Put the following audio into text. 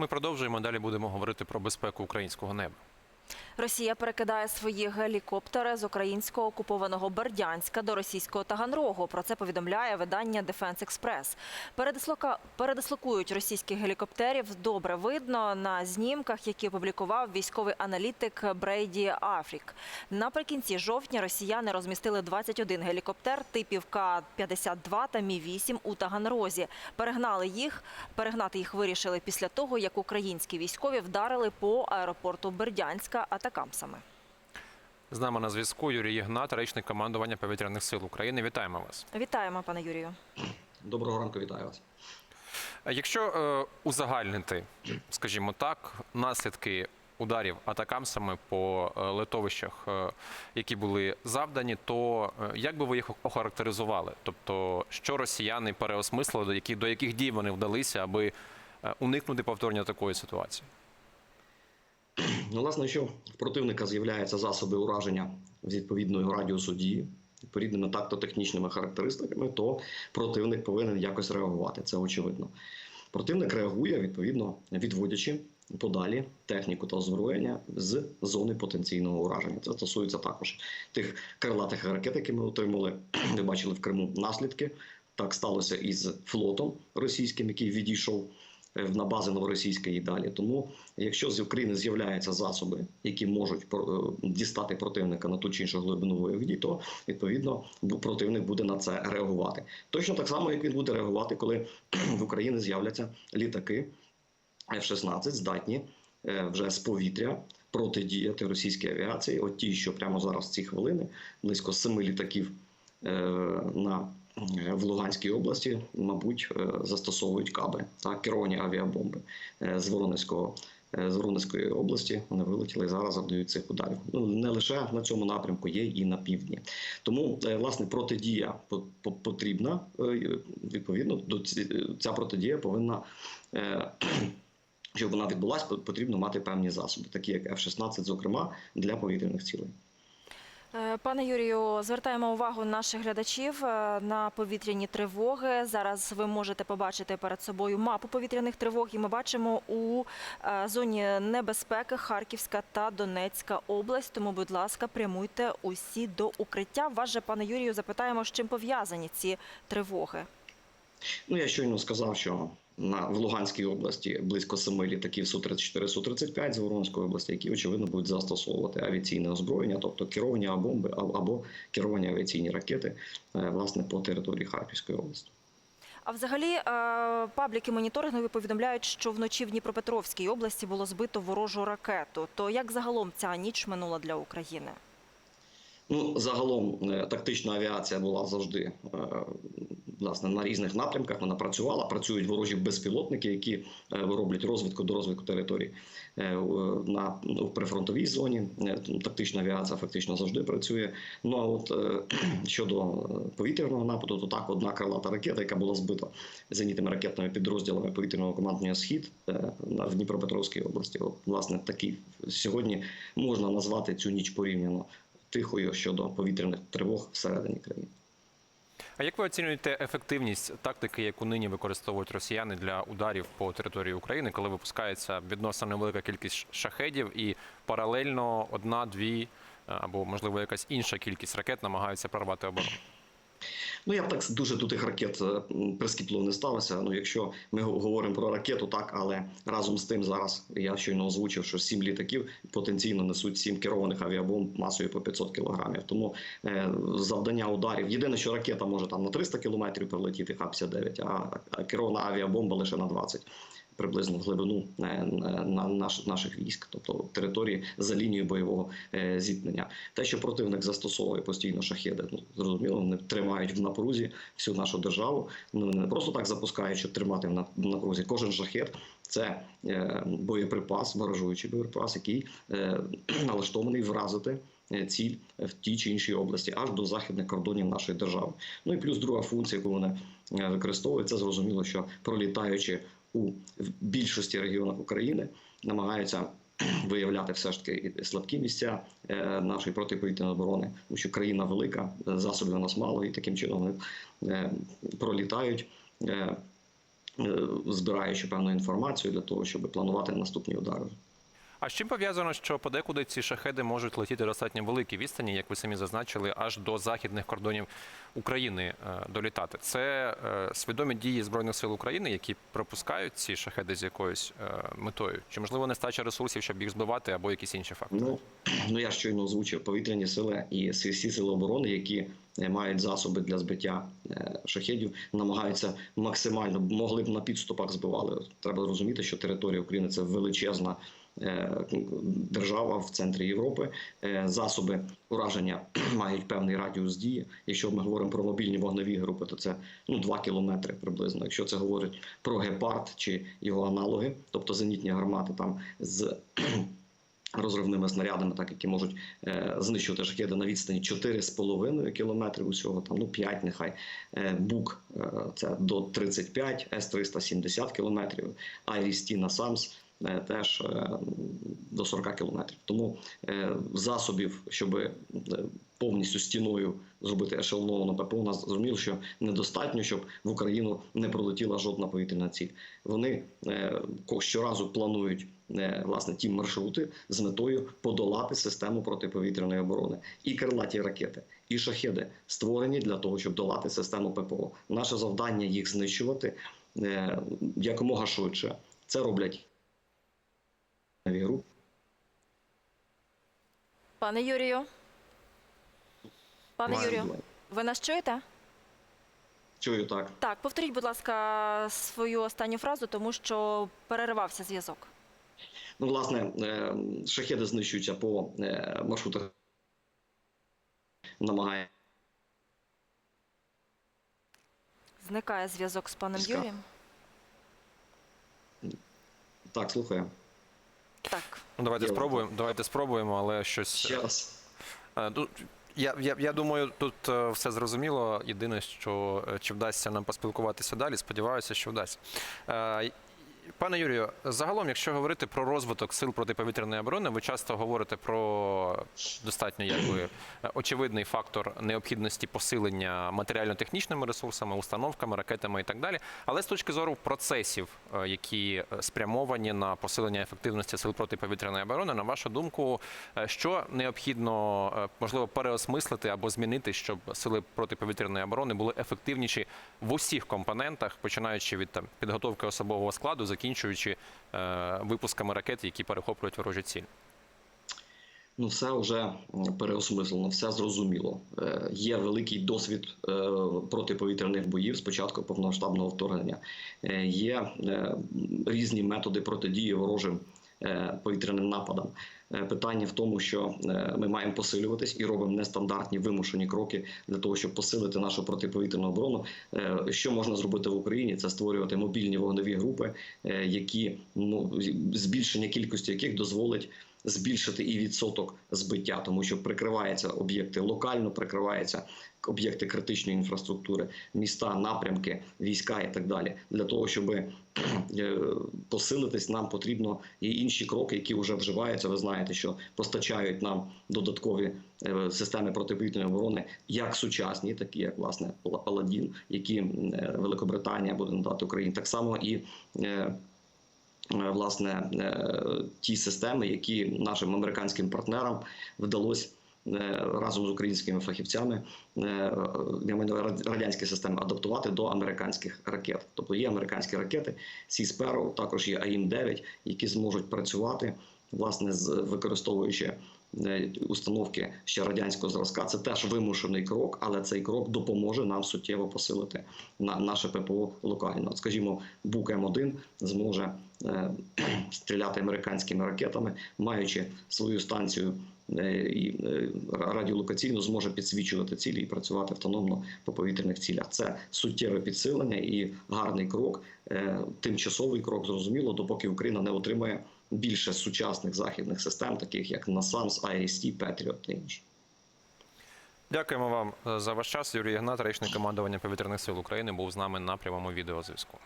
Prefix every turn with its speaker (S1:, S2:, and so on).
S1: Ми продовжуємо. Далі будемо говорити про безпеку українського неба.
S2: Росія перекидає свої гелікоптери з українського окупованого Бердянська до російського Таганрогу. Про це повідомляє видання Express. Передислока... Передислокують російських гелікоптерів добре видно на знімках, які опублікував військовий аналітик Брейді Афрік. Наприкінці жовтня росіяни розмістили 21 гелікоптер типів К-52 та Мі-8 у Таганрозі. Перегнали їх. Перегнати їх вирішили після того, як українські військові вдарили по аеропорту Бердянська атакамсами.
S1: З нами на зв'язку Юрій Єгнат, речник командування повітряних сил України. Вітаємо вас.
S2: Вітаємо, пане Юрію.
S3: Доброго ранку, вітаю вас.
S1: Якщо е, узагальнити, скажімо так, наслідки ударів атакамсами по е, литовищах, е, які були завдані, то е, як би ви їх охарактеризували? Тобто, що росіяни переосмислили, до яких, до яких дій вони вдалися, аби е, уникнути повторення такої ситуації?
S3: Ну, власне, якщо в противника з'являються засоби ураження з відповідного радіусу дії, відповідними тактотехнічними характеристиками, то противник повинен якось реагувати. Це очевидно. Противник реагує відповідно відводячи подалі техніку та озброєння з зони потенційного ураження. Це стосується також тих крилатих ракет, які ми отримали. Ви бачили в Криму наслідки. Так сталося із флотом російським, який відійшов на бази новоросійської далі. Тому, якщо з України з'являються засоби, які можуть е, дістати противника на ту чи іншу глибину бойових то відповідно противник буде на це реагувати. Точно так само, як він буде реагувати, коли в Україні з'являться літаки F-16, здатні е, вже з повітря протидіяти російській авіації. От ті, що прямо зараз в ці хвилини, близько семи літаків е, на е, в Луганській області, мабуть, е, застосовують каби та керовані авіабомби е, з Воронезького. е, З Воронезької області вони вилетіли і зараз завдають цих ударів. Ну не лише на цьому напрямку, є і на півдні. Тому е, власне протидія по- по- потрібна. е, Відповідно, ця протидія повинна. е, Щоб вона відбулася, потрібно мати певні засоби, такі як F-16, зокрема для повітряних цілей.
S2: Е, Пане Юрію, звертаємо увагу наших глядачів е, на повітряні тривоги. Зараз ви можете побачити перед собою мапу повітряних тривог, і ми бачимо у е, зоні небезпеки Харківська та Донецька область. Тому, будь ласка, прямуйте усі до укриття. Вас же, пане Юрію, запитаємо, з чим пов'язані ці тривоги.
S3: Ну я щойно сказав, що на в Луганській області близько семи літаків Су-34, Су-35 з Воронської області, які очевидно будуть застосовувати авіаційне озброєння, тобто керовані бомби або керовані авіаційні ракети, е, власне, по території Харківської області.
S2: А взагалі е, пабліки моніторингові повідомляють, що вночі в Дніпропетровській області було збито ворожу ракету. То як загалом ця ніч минула для України?
S3: Ну, загалом е, тактична авіація була завжди е, власне на різних напрямках. Вона працювала. Працюють ворожі безпілотники, які е, роблять розвідку до розвитку території на прифронтовій зоні. Тактична авіація фактично завжди працює. Ну а от щодо повітряного нападу, то так одна крилата ракета, яка була збита зенітними ракетними підрозділами повітряного командування Схід в Дніпропетровській області. От, власне, такий сьогодні можна назвати цю ніч порівняно тихою щодо повітряних тривог всередині країни.
S1: А як ви оцінюєте ефективність тактики, яку нині використовують росіяни для ударів по території України, коли випускається відносно невелика кількість шахедів і паралельно одна, дві е, або можливо якась інша кількість ракет намагаються прорвати оборону?
S3: Ну я б так дуже до тих ракет е, прискіпливо не ставився. Ну, якщо ми говоримо про ракету, так але разом з тим зараз я щойно озвучив, що сім літаків потенційно несуть сім керованих авіабомб масою по 500 кілограмів. Тому е, завдання ударів єдине, що ракета може там на 300 кілометрів прилетіти, Х-59, а, а керована авіабомба лише на 20 приблизно глибину е, на наш, наших військ, тобто території за лінією бойового е, зіткнення. Те, що противник застосовує постійно шахеди, ну зрозуміло, вони тримають в напрузі всю нашу державу. Ну не просто так запускають, щоб тримати в напрузі. Кожен шахет це е, боєприпас, ворожуючий боєприпас, який налаштований вразити. Ціль в тій чи іншій області аж до західних кордонів нашої держави. Ну і плюс друга функція, яку вони використовують, це зрозуміло, що пролітаючи у більшості регіонах України, намагаються виявляти все ж таки слабкі місця е, нашої протиповітряної оборони, тому що країна велика, е, засобів у нас мало, і таким чином вони е, пролітають. збираючи певну інформацію для того, щоб планувати наступні удари.
S1: А з чим пов'язано, що подекуди ці шахеди можуть летіти достатньо великі відстані, як ви самі зазначили, аж до західних кордонів України е, долітати? Це е, свідомі дії збройних сил України, які пропускають ці шахеди з якоюсь е, метою? Чи можливо нестача ресурсів, щоб їх збивати, або якісь інші фактори?
S3: Ну, ну я щойно озвучив повітряні сили і всі сили оборони, які мають засоби для збиття шахедів, намагаються максимально могли б на підступах збивали. Треба розуміти, що територія України це величезна. Е, Держава в центрі Європи Е, засоби ураження мають певний радіус дії. Якщо ми говоримо про мобільні вогневі групи, то це ну 2 кілометри приблизно. Якщо це говорить про гепард чи його аналоги, тобто зенітні гармати там з розривними снарядами, так які можуть е, знищувати шахеди на відстані 4,5 кілометрів усього, там ну 5 нехай. Е, Бук е, це до 35, С-300 70 кілометрів, Айріс на Самс теж е, до 40 кілометрів. Тому е, засобів, щоб е, повністю стіною зробити ешелоновану ППО, у нас зрозуміло, що недостатньо, щоб в Україну не пролетіла жодна повітряна ціль. Вони е, щоразу планують е, власне ті маршрути з метою подолати систему протиповітряної оборони. І крилаті ракети, і шахеди створені для того, щоб долати систему ППО. Наше завдання їх знищувати е, якомога швидше. Це роблять групи.
S2: Пане Юрію. Пане Юрію, ви нас чуєте?
S3: Чую так.
S2: Так, повторіть, будь ласка, свою останню фразу, тому що переривався зв'язок.
S3: Ну, власне, е, шахеди знищуються по е, маршрутах. Намагає
S2: Зникає зв'язок з паном Юрієм.
S3: так, слухаю.
S1: Ну, давайте
S3: Є
S1: спробуємо. Давайте спробуємо, але щось
S3: Ще раз.
S1: Е, Я, я, я думаю, тут е, все зрозуміло. Єдине, що е, чи вдасться нам поспілкуватися далі, сподіваюся, що вдасться. Е, Пане Юрію, загалом, якщо говорити про розвиток сил протиповітряної оборони, ви часто говорите про достатньо якби очевидний фактор необхідності посилення матеріально-технічними ресурсами, установками, ракетами і так далі. Але з точки зору процесів, е, які спрямовані на посилення ефективності сил протиповітряної оборони, на вашу думку, е, що необхідно е, можливо переосмислити або змінити, щоб сили протиповітряної оборони були ефективніші в усіх компонентах, починаючи від там підготовки особового складу, закінчуючи е, випусками ракет, які перехоплюють ворожі цілі.
S3: Ну, все вже переосмислено, все зрозуміло. Е, Є великий досвід е, протиповітряних боїв з початку повномасштабного вторгнення. Е, Є е, різні методи протидії ворожим повітряним нападам. Е, Питання в тому, що е, ми маємо посилюватись і робимо нестандартні вимушені кроки для того, щоб посилити нашу протиповітряну оборону. Е, Що можна зробити в Україні? Це створювати мобільні вогневі групи, е, які ну збільшення кількості яких дозволить збільшити і відсоток збиття, тому що прикриваються об'єкти локально, прикриваються об'єкти критичної інфраструктури, міста, напрямки, війська і так далі. Для того, щоб е, посилитись, нам потрібно і інші кроки, які вже вживаються. Ви знаєте, що постачають нам додаткові е, системи протиповітряної оборони, як сучасні, такі як власне Паладін, які е, Великобританія буде надати Україні, так само і. власне ті системи, які нашим американським партнерам вдалося разом з українськими фахівцями е, радянські системи адаптувати до американських ракет. Тобто є американські ракети, Sea Sparrow, також є AIM-9, які зможуть працювати власне використовуючи е, установки ще радянського зразка. Це теж вимушений крок, але цей крок допоможе нам суттєво посилити на наше ППО локально. Скажімо, Бук М1 зможе е, стріляти американськими ракетами, маючи свою станцію е, і е, радіолокаційно зможе підсвічувати цілі і працювати автономно по повітряних цілях. Це суттєве підсилення і гарний крок, е, тимчасовий крок, зрозуміло, допоки Україна не отримає більше сучасних західних систем, таких як NASAMS, IRIS-T, Patriot та інші.
S1: Дякуємо вам е, за ваш час. Юрій Ігнат, речник командування повітряних сил України, був з нами на прямому відеозв'язку.